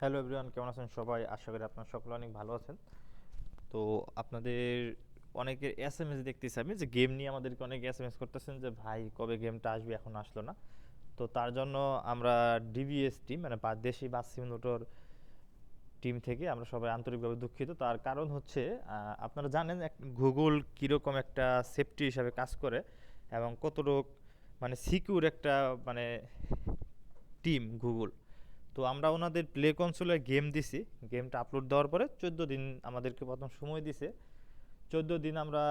Hello everyone কেমন আছেন সবাই? আশা করি আপনার সকলে অনেক ভালো আছেন। তো আপনাদের অনেকের এস এম এস দেখতেছি আমি যে গেম নিয়ে আমাদেরকে অনেক এস এম এস করতেছেন যে, ভাই, কবে গেমটা আসবে? এখন আসলো না। তো তার জন্য আমরা ডিবিএস টিম মানে দেশি বাস সিমুলেটর টিম থেকে আমরা সবাই আন্তরিকভাবে দুঃখিত। তার কারণ হচ্ছে আপনারা জানেন এক গুগল কীরকম একটা সেফটি হিসাবে কাজ করে এবং কতটুক মানে সিকিউর একটা মানে টিম গুগল তো আমরা ওনাদের প্লে কনসোলে গেম দিছি। গেমটা আপলোড দেওয়ার পরে চোদ্দ দিন আমাদেরকে প্রথম সময় দিছে। চোদ্দ দিন আমরা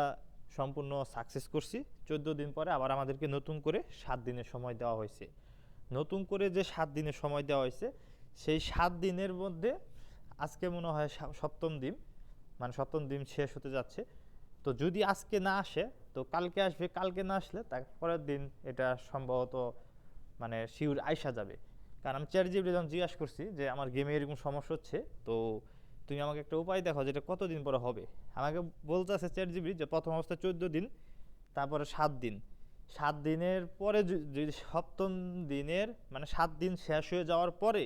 সম্পূর্ণ সাকসেস করছি। চোদ্দ দিন পরে আবার আমাদেরকে নতুন করে সাত দিনের সময় দেওয়া হয়েছে। নতুন করে যে সাত দিনের সময় দেওয়া হয়েছে, সেই সাত দিনের মধ্যে আজকে মনে হয় সপ্তম দিন মানে সপ্তম দিন শেষ হতে যাচ্ছে। তো যদি আজকে না আসে, তো কালকে আসবে, কালকে না আসলে তারপরের দিন এটা সম্ভবত মানে শিউর আইসা যাবে। কারণ আমি চ্যাট জিবি যখন জিজ্ঞাসা করছি যে আমার গেমে এরকম সমস্যা হচ্ছে, তো তুমি আমাকে একটা উপায় দেখো যেটা কতদিন পরে হবে। আমাকে বলতে আছে চ্যাট জিবি যে প্রথম অবস্থায় চোদ্দ দিন, তারপরে সাত দিন। সাত দিনের পরে যদি সপ্তম দিনের মানে সাত দিন শেষ হয়ে যাওয়ার পরে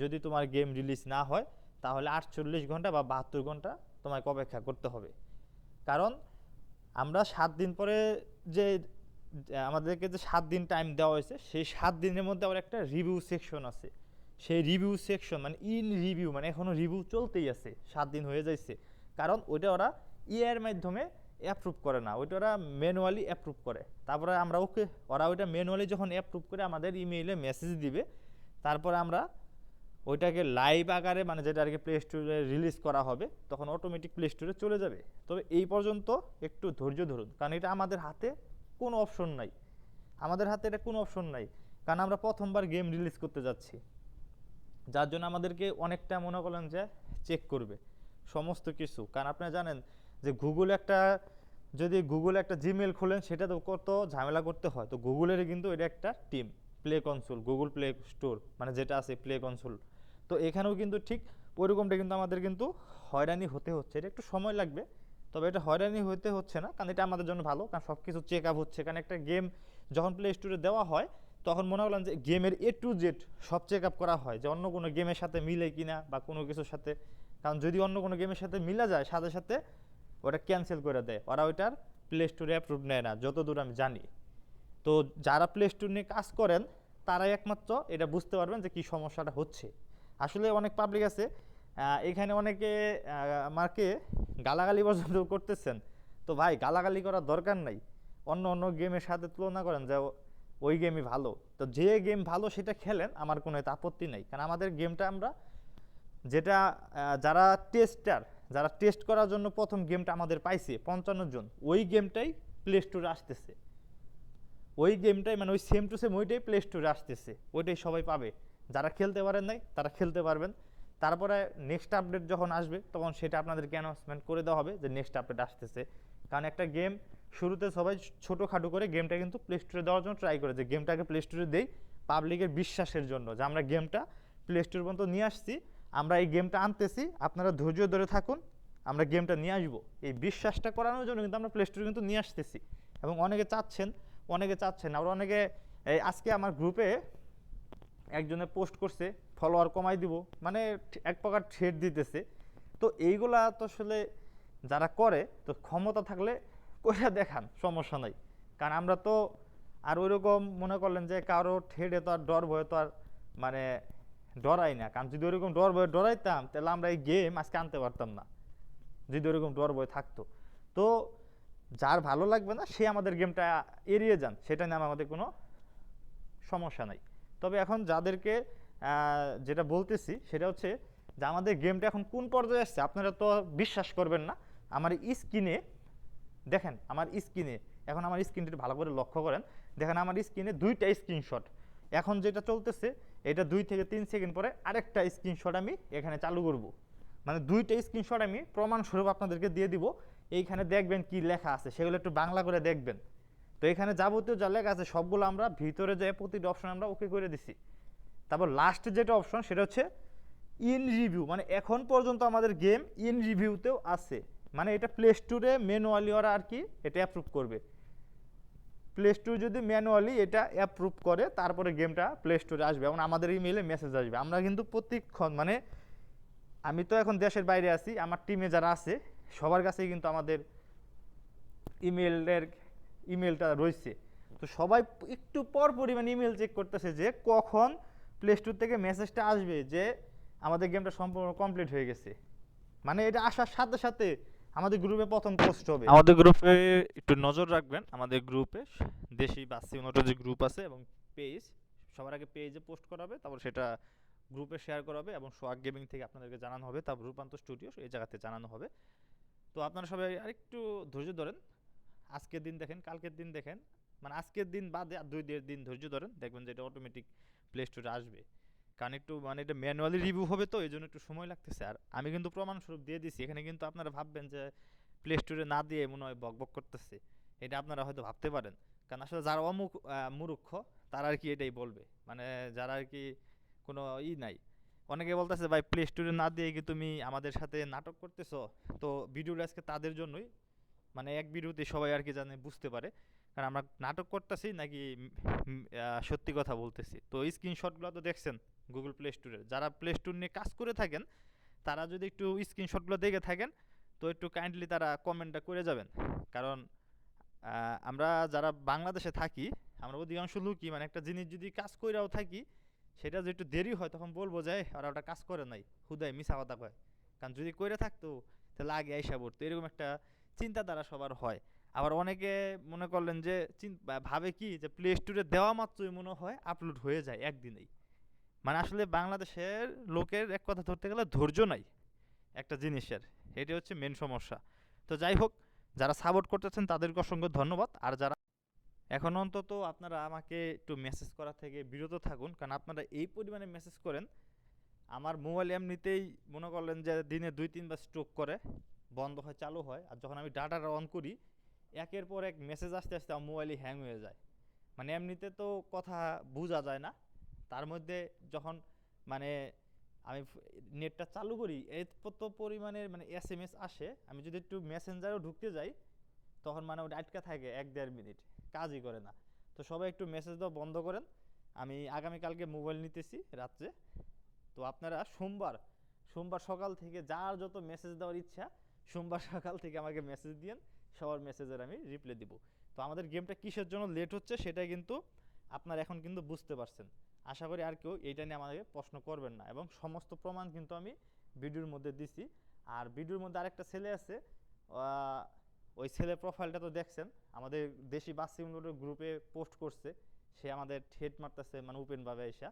যদি তোমার গেম রিলিজ না হয়, তাহলে আটচল্লিশ ঘণ্টা বা বাহাত্তর ঘণ্টা তোমাকে অপেক্ষা করতে হবে। কারণ আমরা সাত দিন পরে যে আমাদেরকে যে সাত দিন টাইম দেওয়া হয়েছে, সেই সাত দিনের মধ্যে আবার একটা রিভিউ সেকশন আছে। সেই রিভিউ সেকশন মানে ইন রিভিউ মানে এখনও রিভিউ চলতেই আছে, সাত দিন হয়ে যাইছে। কারণ ওইটা ওরা ইয়ের মাধ্যমে অ্যাপ্রুভ করে না, ওইটা ওরা ম্যানুয়ালি অ্যাপ্রুভ করে। তারপরে আমরা ওকে, ওরা ওইটা ম্যানুয়ালি যখন অ্যাপ্রুভ করে আমাদের ইমেইলে মেসেজ দিবে, তারপরে আমরা ওইটাকে লাইভ আকারে মানে যেটা আর কি প্লে স্টোরে রিলিজ করা হবে, তখন অটোমেটিক প্লে স্টোরে চলে যাবে। তবে এই পর্যন্ত একটু ধৈর্য ধরুন, কারণ এটা আমাদের হাতে কোনো অপশন নাই। আমাদের হাতে এটা কোনো অপশন নাই, কারণ আমরা প্রথমবার গেম রিলিজ করতে যাচ্ছি। যার জন্য আমাদেরকে অনেকটা মনে করলেন যে চেক করবে, সমস্ত কিছু। কারণ আপনারা জানেন যে গুগল একটা, যদি গুগল একটা জিমেল খোলেন, সেটা তো কত ঝামেলা করতে হয়। তো গুগলের কিন্তু এটা একটা team play console Google play store মানে যেটা আছে প্লে কনসোল তো এখানেও কিন্তু ঠিক ওইরকমটা কিন্তু আমাদের কিন্তু হয়রানি হতে হচ্ছে। এটা একটু সময় লাগবে তবে এটা হয়রানি হতে হচ্ছে না, কারণ এটা আমাদের জন্য ভালো, কারণ সব কিছু চেক আপ হচ্ছে। কারণ একটা গেম যখন প্লে স্টোরে দেওয়া হয়, তখন মনে করলাম যে গেমের এ টু জেড সব চেক আপ করা হয়, যে অন্য কোনো গেমের সাথে মিলে কিনা বা কোনো কিছুর সাথে। কারণ যদি অন্য কোনো গেমের সাথে মিলা যায়, সাথে সাথে ওটা ক্যান্সেল করে দেয়। ওরা ওইটার প্লে স্টোরে অ্যাপ্রুভ নেয় না, যতদূর আমি জানি। তো যারা প্লে স্টোর নিয়ে কাজ করেন, তারাই একমাত্র এটা বুঝতে পারবেন যে কী সমস্যাটা হচ্ছে। আসলে অনেক পাবলিক আছে এখানে অনেকে আমাকে গালাগালি পর্যন্ত করতেছেন। তো ভাই, গালাগালি করার দরকার নাই। অন্য অন্য গেমের সাথে তুলনা করেন যে ওই গেমই ভালো। তো যে গেম ভালো সেটা খেলেন, আমার কোনো এতে আপত্তি নেই। কারণ আমাদের গেমটা আমরা যেটা যারা টেস্টার যারা টেস্ট করার জন্য প্রথম গেমটা আমাদের পাইছে, পঞ্চান্ন জন, ওই গেমটাই প্লে স্টোরে আসতেছে। ওই গেমটাই মানে ওই সেম টু সেম ওইটাই প্লে স্টোরে আসতেছে। ওইটাই সবাই পাবে। যারা খেলতে পারেন নাই, তারা খেলতে পারবেন। তারপরে নেক্সট আপডেট যখন আসবে, তখন সেটা আপনাদেরকে অ্যানাউন্সমেন্ট করে দেওয়া হবে যে নেক্সট আপডেট আসতেছে। কারণ একটা গেম শুরুতে সবাই ছোটোখাটো করে গেমটা কিন্তু প্লে স্টোরে দেওয়ার জন্য ট্রাই করে যে গেমটাকে প্লে স্টোরে দেই পাবলিকের বিশ্বাসের জন্য। যে আমরা গেমটা প্লে স্টোর পর্যন্ত নিয়ে আসছি, আমরা এই গেমটা আনতেছি, আপনারা ধৈর্য ধরে থাকুন, আমরা গেমটা নিয়ে আসব। এই বিশ্বাসটা করানোর জন্য কিন্তু আমরা প্লে স্টোরে কিন্তু নিয়ে আসতেছি। এবং অনেকে চাচ্ছেন অনেকে চাচ্ছেন আবার অনেকে, এই আজকে আমার গ্রুপে একজনে পোস্ট করছে ফলোয়ার কমাই দিব মানে এক প্রকার ঠেট দিতেছে। তো এইগুলা তো আসলে যারা করে, তো ক্ষমতা থাকলে কইরা দেখান, সমস্যা নাই। কারণ আমরা তো আর ওইরকম মনে করলেন যে কারও ঠেটে তো আর ডর ভয়ে তো আর মানে ডরাই না। কারণ যদি ওইরকম ডর ভয়ে ডরাইতাম, তাহলে আমরা এই গেম আজকে আনতে পারতাম না। যদি ওরকম ডর ভয় থাকতো। তো যার ভালো লাগবে না, সে আমাদের গেমটা এড়িয়ে যান। সেটা নিয়ে আমাদের কোনো সমস্যা নাই। তবে এখন যাদেরকে যেটা বলতেছি সেটা হচ্ছে যে আমাদের গেমটা এখন কোন পর্যায়ে আসছে আপনারা তো বিশ্বাস করবেন না। আমার স্ক্রিনে, দেখেন আমার স্ক্রিনে, এখন আমার স্ক্রিনটা ভালো করে লক্ষ্য করেন। দেখেন আমার স্ক্রিনে দুইটা স্ক্রিনশট এখন যেটা চলতেছে, এটা দুই থেকে তিন সেকেন্ড পরে আরেকটা স্ক্রিনশট আমি এখানে চালু করব। মানে দুইটা স্ক্রিনশট আমি প্রমাণস্বরূপ আপনাদেরকে দিয়ে দিব। এইখানে দেখবেন কি লেখা আছে, সেগুলো একটু বাংলা করে দেখবেন। তো এখানে যাবতীয় যা লেখা আছে সবগুলো আমরা ভিতরে যে প্রতিটি অপশন আমরা ওকে করে দিছি। তারপর লাস্ট যেটা অপশন সেটা হচ্ছে ইন রিভিউ মানে এখন পর্যন্ত আমাদের গেম ইন রিভিউতেও আছে। মানে এটা প্লে স্টোরে ম্যানুয়ালি ওরা আর কি এটা অ্যাপ্রুভ করবে। প্লে স্টোর যদি ম্যানুয়ালি এটা অ্যাপ্রুভ করে, তারপরে গেমটা প্লে স্টোরে আসবে এবং আমাদের ইমেইলে মেসেজ আসবে। আমরা কিন্তু প্রত্যেকক্ষণ মানে আমি তো এখন দেশের বাইরে আছি, আমার টিমে যারা আছে, সবার কাছেই কিন্তু আমাদের ইমেলের ইমেলটা রয়েছে। তো সবাই একটু পর পরিমাণ ইমেল চেক করতেছে যে কখন প্লে স্টোর থেকে মেসেজটা আসবে যে আমাদের গেমটা সম্পূর্ণ কমপ্লিট হয়ে গেছে। মানে এটা আসার সাথে সাথে আমাদের গ্রুপে প্রথম পোস্ট হবে। আমাদের গ্রুপে একটু নজর রাখবেন। আমাদের গ্রুপে দেশি বাসি উন্নত যে গ্রুপ আছে এবং পেজ সবার আগে পেজে পোস্ট করা হবে তারপর সেটা গ্রুপে শেয়ার করা হবে এবং সোয়াগ গেমিং থেকে আপনাদেরকে জানানো হবে। তারপর রূপান্তর স্টুডিও এই জায়গাতে জানানো হবে। তো আপনারা সবাই আরেকটু ধৈর্য ধরেন। আজকের দিন দেখেন, কালকের দিন দেখেন মানে আজকের দিন বাদে দুই দিন ধৈর্য ধরেন, দেখবেন যে এটা অটোমেটিক প্লে স্টোরে আসবে। কারণ একটু মানে এটা ম্যানুয়ালি রিভিউ হবে তো এই জন্য একটু সময় লাগতেছে। আর আমি কিন্তু প্রমাণস্বরূপ দিয়ে দিছি, এখানে কিন্তু আপনারা ভাববেন যে প্লে স্টোরে না দিয়ে মনে হয় বক বক করতেছে। এটা আপনারা হয়তো ভাবতে পারেন। কারণ আসলে যারা অমুখ মুরুক্ষ তারা আর কি এটাই বলবে। মানে যারা আর কি কোনো ই নাই। অনেকে বলতেছে, ভাই প্লে স্টোরে না দিয়ে কি তুমি আমাদের সাথে নাটক করতেছো? তো ভিডিওটা আজকে তাদের জন্যই। মানে এক ভিডিওতে সবাই আর কি জানে বুঝতে পারে। কারণ আমরা নাটক করতেছি নাকি সত্যি কথা বলতেছি। তো এই স্ক্রিনশটগুলো তো দেখছেন গুগল প্লে স্টোরের যারা প্লে স্টোর নিয়ে কাজ করে থাকেন তারা যদি একটু স্ক্রিনশটগুলো দেখে থাকেন তো একটু কাইন্ডলি তারা কমেন্টটা করে যাবেন। কারণ আমরা যারা বাংলাদেশে থাকি আমরা অধিকাংশ লুকি মানে একটা জিনিস যদি কাজ কইরাও থাকি সেটা যদি একটু দেরি হয় তখন বলব যে "এই, ওরা ওটা কাজ করে নাই। হুদায় মিশা কথা কয়। কারণ যদি কইরা থাকতো তাহলে আগে আইসা পড়তো। এরকম একটা চিন্তাধারা সবার হয়। আবার অনেকে মনে করলেন যে ভাবে কি যে প্লে স্টোরে দেওয়া মাত্রই মনে হয় আপলোড হয়ে যায় একদিনেই। মানে আসলে বাংলাদেশের লোকের এক কথা ধরতে গেলে ধৈর্য নাই একটা জিনিসের। এটি হচ্ছে মেন সমস্যা। তো যাই হোক, যারা সাপোর্ট করতেছেন তাদেরকে অসংখ্য ধন্যবাদ। আর যারা এখন অন্তত আপনারা আমাকে একটু মেসেজ করা থেকে বিরত থাকুন, কারণ আপনারা এই পরিমাণে মেসেজ করেন, আমার মোবাইল এমনিতেই মনে করলেন যে দিনে দুই তিনবার স্ট্রোক করে। বন্ধ হয়, চালু হয়। আর যখন আমি ডাটাটা অন করি, একের পর এক মেসেজ আসতে আসতে আমার মোবাইলই হ্যাং হয়ে যায়। মানে এমনিতে তো কথা বোঝা যায় না। তার মধ্যে যখন মানে আমি নেটটা চালু করি, এত পরিমাণের মানে এস এম এস আসে। আমি যদি একটু মেসেঞ্জারেও ঢুকতে যাই, তখন মানে ওটা আটকা থাকে এক দেড় মিনিট, কাজই করে না। তো সবাই একটু মেসেজ দেওয়া বন্ধ করেন। আমি আগামীকালকে মোবাইল নিতেছি রাত্রে। তো আপনারা সোমবার সোমবার সকাল থেকে যার যত মেসেজ দেওয়ার ইচ্ছা সোমবার সকাল থেকে আমাকে মেসেজ দিয়েন, সবার মেসেজের আমি রিপ্লাই দিব। তো আমাদের গেমটা কিসের জন্য লেট হচ্ছে সেটা কিন্তু আপনার এখন কিন্তু বুঝতে পারছেন। আশা করি আর কেউ এইটা নিয়ে আমাদেরকে প্রশ্ন করবেন না এবং সমস্ত প্রমাণ কিন্তু আমি ভিডিওর মধ্যে দিছি। আর ভিডিওর মধ্যে আরেকটা ছেলে আছে ওই ছেলে প্রোফাইলটা তো দেখছেন, আমাদের দেশি বাসি গ্রুপে পোস্ট করছে। সে আমাদের ঠেট মারতেছে মানে ওপেনভাবে এসা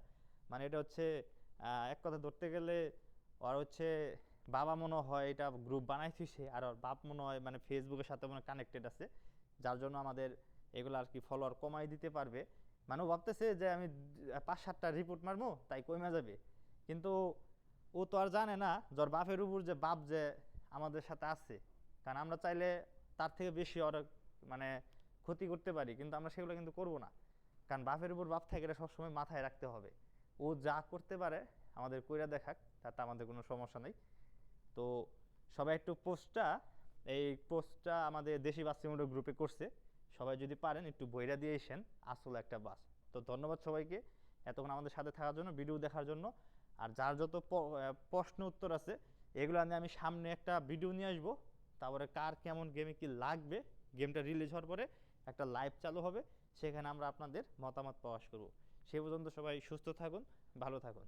মানে এটা হচ্ছে এক কথা ধরতে গেলে আর হচ্ছে বাবা মনে হয় এটা গ্রুপ বানাইছি সে, আর বাপ মনে হয় মানে ফেসবুকের সাথে মনে কানেক্টেড আছে, যার জন্য আমাদের এগুলো আর কি ফলোয়ার কমাই দিতে পারবে। মানে ভাবতেছে যে আমি পাঁচ সাতটা রিপোর্ট মারবো, তাই কমে যাবে। কিন্তু ও তো আর জানে না যার বাপের উপর যে বাপ যে আমাদের সাথে আছে। কারণ আমরা চাইলে তার থেকে বেশি ওর মানে ক্ষতি করতে পারি, কিন্তু আমরা সেগুলো কিন্তু করব না। কারণ বাপের উপর বাপ থাকে এটা সবসময় মাথায় রাখতে হবে। ও যা করতে পারে আমাদের কইরা দেখাক, তাতে আমাদের কোনো সমস্যা নেই। তো সবাই একটু পোস্টটা, এই পোস্টটা আমাদের দেশি বাচ্চামূলক গ্রুপে করছে। সবাই যদি পারেন একটু বইরা দিয়ে এসেন, আসল একটা বাস। তো ধন্যবাদ সবাইকে এতক্ষণ আমাদের সাথে থাকার জন্য, ভিডিও দেখার জন্য। আর যার যত প্রশ্ন উত্তর আছে, এগুলো নিয়ে আমি সামনে একটা ভিডিও নিয়ে আসব। তারপরে কার কেমন গেমে কি লাগবে গেমটা রিলিজ হওয়ার পরে একটা লাইভ চালু হবে, সেখানে আমরা আপনাদের মতামত প্রকাশ করব। সে পর্যন্ত সবাই সুস্থ থাকুন, ভালো থাকুন।